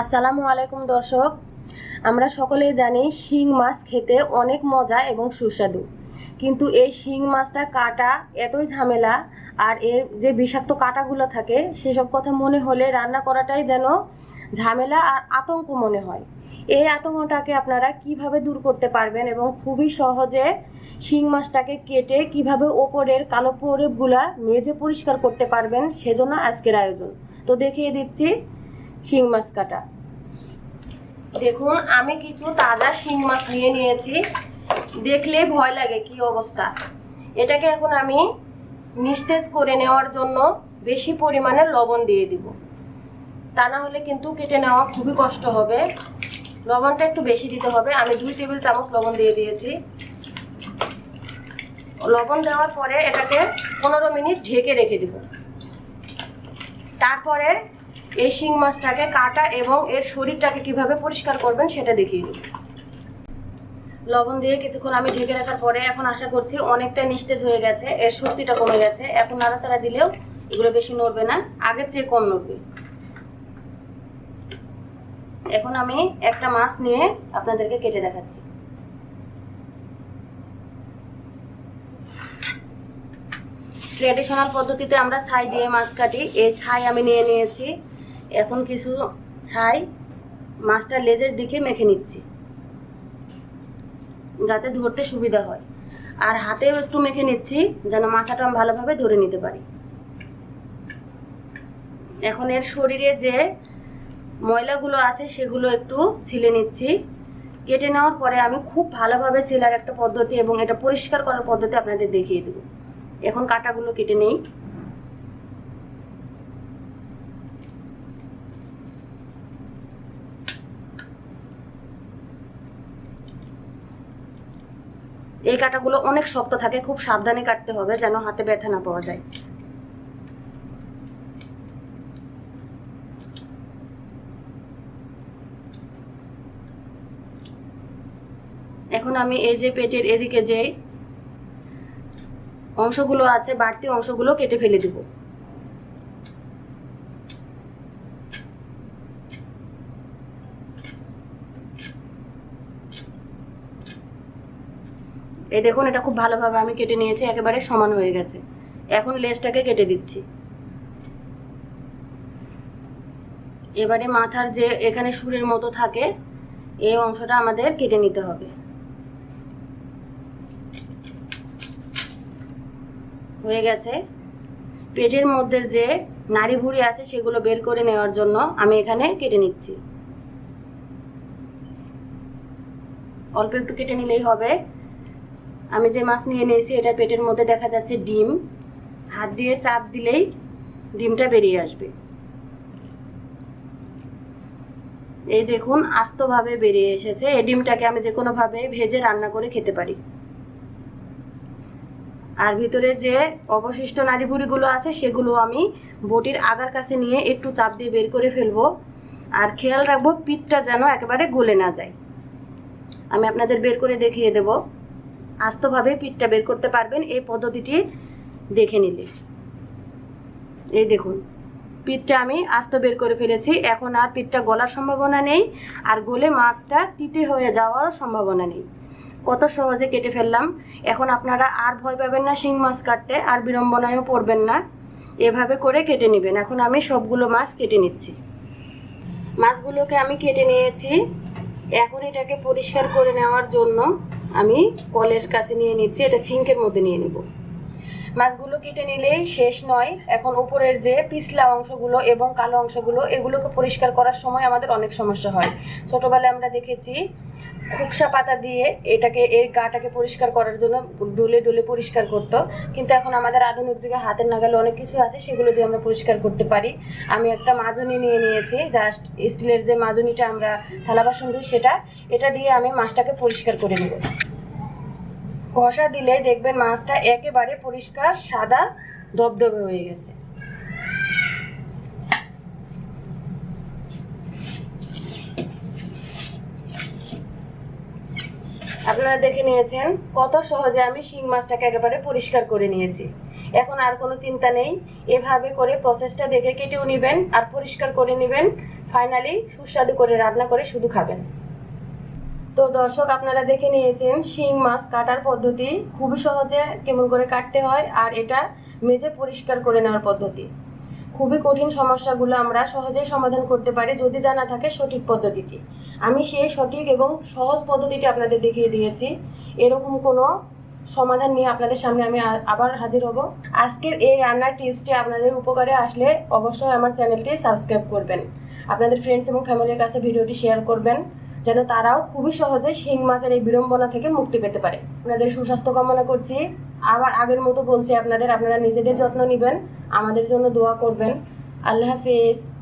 আসসালামু আলাইকুম, দর্শক। আমরা সকলেই জানি শিং মাছ খেতে অনেক মজা এবং সুস্বাদু। কিন্তু এই শিং মাছটা কাটা এতই ঝামেলা আর এর যে বিষাক্ত কাটাগুলো থাকে, সেসব কথা মনে হলে রান্না করাটাই যেন ঝামেলা আর আতঙ্ক মনে হয়। এই আতঙ্কটাকে আপনারা কীভাবে দূর করতে পারবেন এবং খুবই সহজে শিং মাছটাকে কেটে কীভাবে ওপরের কালো প্রলেপগুলা মেজে পরিষ্কার করতে পারবেন, সেজন্য আজকের আয়োজন। তো দেখিয়ে দিচ্ছি শিং মাছ কাটা দেখুন, আমি কিছু তাজা শিং মাছ নিয়ে নিয়েছি। দেখলে ভয় লাগে কি অবস্থা। এটাকে এখন আমি নিস্তেজ করে নেওয়ার জন্য বেশি পরিমাণে লবণ দিয়ে দিব। তা না হলে কিন্তু কেটে নেওয়া খুবই কষ্ট হবে। লবণটা একটু বেশি দিতে হবে। আমি দুই টেবিল চামচ লবণ দিয়ে দিয়েছি। লবণ দেওয়ার পরে এটাকে পনেরো মিনিট ঢেকে রেখে দিব। তারপরে এই শিং মাছটাকে, কাটা এবং এর শরীরটাকে কীভাবে পরিষ্কার করবেন সেটা দেখিয়ে দিই। লবণ দিয়ে কিছুক্ষণ আমি ঢেকে রাখার পরে এখন আশা করছি অনেকটা নিস্তেজ হয়ে গেছে, এর শক্তিটা কমে গেছে। এখন নাড়াচাড়া দিলেও এগুলো বেশি নড়বে না, আগের চেয়ে কম নড়বে। এখন আমি একটা মাছ নিয়ে আপনাদেরকে কেটে দেখাচ্ছি। ট্রেডিশনাল পদ্ধতিতে আমরা ছাই দিয়ে মাছ কাটি। এই ছাই আমি নিয়ে নিয়েছি। এখন কিছু ছাই মাছটা লেজের দিকে মেখে নিচ্ছি, যাতে ধরতে সুবিধা হয়। আর হাতেও একটু মেখে নিচ্ছি, যেন মাথাটা ভালোভাবে ধরে নিতে পারি। এখন এর শরীরে যে ময়লাগুলো আছে, সেগুলো একটু ছিলে নিচ্ছি। কেটে নেওয়ার পরে আমি খুব ভালোভাবে সিলার একটা পদ্ধতি এবং এটা পরিষ্কার করার পদ্ধতি আপনাদের দেখিয়ে দেবো। এখন কাটাগুলো কেটে নেই। এই কাঁটাগুলো অনেক শক্ত থাকে, খুব সাবধানে কাটতে হবে যেন হাতে ব্যথা না পাওয়া যায়। এখন আমি এই যে পেটের এদিকে যে অংশগুলো আছে, বাড়তি অংশগুলো কেটে ফেলে দিব। এই দেখুন, এটা খুব ভালোভাবে আমি কেটে নিয়েছি, একেবারে সমান হয়ে গেছে। এখন লেজটাকে কেটে দিচ্ছি। এবারে মাথার যে এখানে সুরের মতো থাকে, এই অংশটা আমাদের কেটে নিতে হবে। হয়ে গেছে। পেটের মধ্যে যে নাড়ি ভুড়ি আছে, সেগুলো বের করে নেওয়ার জন্য আমি এখানে কেটে নিচ্ছি। অল্প একটু কেটে নিলেই হবে। আমি যে মাছ নিয়ে নিয়েছি এটা পেটের মধ্যে দেখা যাচ্ছে ডিম। হাত দিয়ে চাপ দিলেই ডিমটা বেরিয়ে আসবে। এই দেখুন, আস্তভাবে বেরিয়ে এসেছে। এই ডিমটাকে আমি যে কোনোভাবে ভেজে রান্না করে খেতে পারি। আর ভিতরে যে অবশিষ্ট নাড়িভুড়িগুলো আছে, সেগুলো আমি বটির আগার কাছে নিয়ে একটু চাপ দিয়ে বের করে ফেলব। আর খেয়াল রাখব, পিঠটা যেন একেবারে গলে না যায়। আমি আপনাদের বের করে দেখিয়ে দেব। আস্তভাবে পিঠটা বের করতে পারবেন। এই পদ্ধতিটি দেখে নিলে। এই দেখুন, পিঠটা আমি আস্ত বের করে ফেলেছি। এখন আর পিঠটা গলার সম্ভাবনা নেই, আর গলে মাছটা তিতে হয়ে যাওয়ার সম্ভাবনা নেই। কত সহজে কেটে ফেললাম। এখন আপনারা আর ভয় পাবেন না শিং মাছ কাটতে, আর বিড়ম্বনায়ও পড়বেন না। এভাবে করে কেটে নেবেন। এখন আমি সবগুলো মাছ কেটে নিচ্ছি। মাছগুলোকে আমি কেটে নিয়েছি। এখন এটাকে পরিষ্কার করে নেওয়ার জন্য আমি কলের কাছে নিয়ে নিচ্ছি, এটা ছিঙ্কের মধ্যে নিয়ে নেব। মাছগুলো কেটে নিলেই শেষ নয়। এখন উপরের যে পিছলা অংশগুলো এবং কালো অংশগুলো, এগুলোকে পরিষ্কার করার সময় আমাদের অনেক সমস্যা হয়। ছোটোবেলায় আমরা দেখেছি খুকসা পাতা দিয়ে এটাকে, এর গাটাকে পরিষ্কার করার জন্য ডলে ডলে পরিষ্কার করতো। কিন্তু এখন আমাদের আধুনিক যুগে হাতের নাগালে অনেক কিছু আছে, সেগুলো দিয়ে আমরা পরিষ্কার করতে পারি। আমি একটা মাজনি নিয়ে নিয়েছি, জাস্ট স্টিলের যে মাজনিটা আমরা থালা বাসন দিই সেটা, এটা দিয়ে আমি মাছটাকে পরিষ্কার করে নেব। ঘষা দিলে দেখবেন মাছটা একেবারে পরিষ্কার, সাদা দবদবে হয়ে গেছে। আপনারা দেখে নিয়েছেন কত সহজে আমি শিং মাছটাকে একেবারে পরিষ্কার করে নিয়েছি। এখন আর কোনো চিন্তা নেই, এভাবে করে প্রসেসটা দেখে কেটেও নেবেন আর পরিষ্কার করে নেবেন। ফাইনালি সুস্বাদু করে রান্না করে শুধু খাবেন। তো দর্শক, আপনারা দেখে নিয়েছেন শিং মাছ কাটার পদ্ধতি। খুবই সহজে কেমন করে কাটতে হয় আর এটা মেজে পরিষ্কার করে নেওয়ার পদ্ধতি। খুবই কঠিন সমস্যাগুলো আমরা সহজেই সমাধান করতে পারি যদি জানা থাকে সঠিক পদ্ধতিটি। আমি সেই সঠিক এবং সহজ পদ্ধতিটি আপনাদের দেখিয়ে দিয়েছি। এরকম কোনো সমাধান নিয়ে আপনাদের সামনে আমি আবার হাজির হব। আজকের এই রান্নার টিপসটি আপনাদের উপকারে আসলে অবশ্যই আমার চ্যানেলটি সাবস্ক্রাইব করবেন। আপনাদের ফ্রেন্ডস এবং ফ্যামিলির কাছে ভিডিওটি শেয়ার করবেন, যেন তারাও খুবই সহজে শিং মাছের এই বিড়ম্বনা থেকে মুক্তি পেতে পারে। আপনাদের সুস্বাস্থ্য কামনা করছি। আবার আগের মতো বলছি আপনাদের, আপনারা নিজেদের যত্ন নেবেন, আমাদের জন্য দোয়া করবেন। আল্লাহ হাফিজ।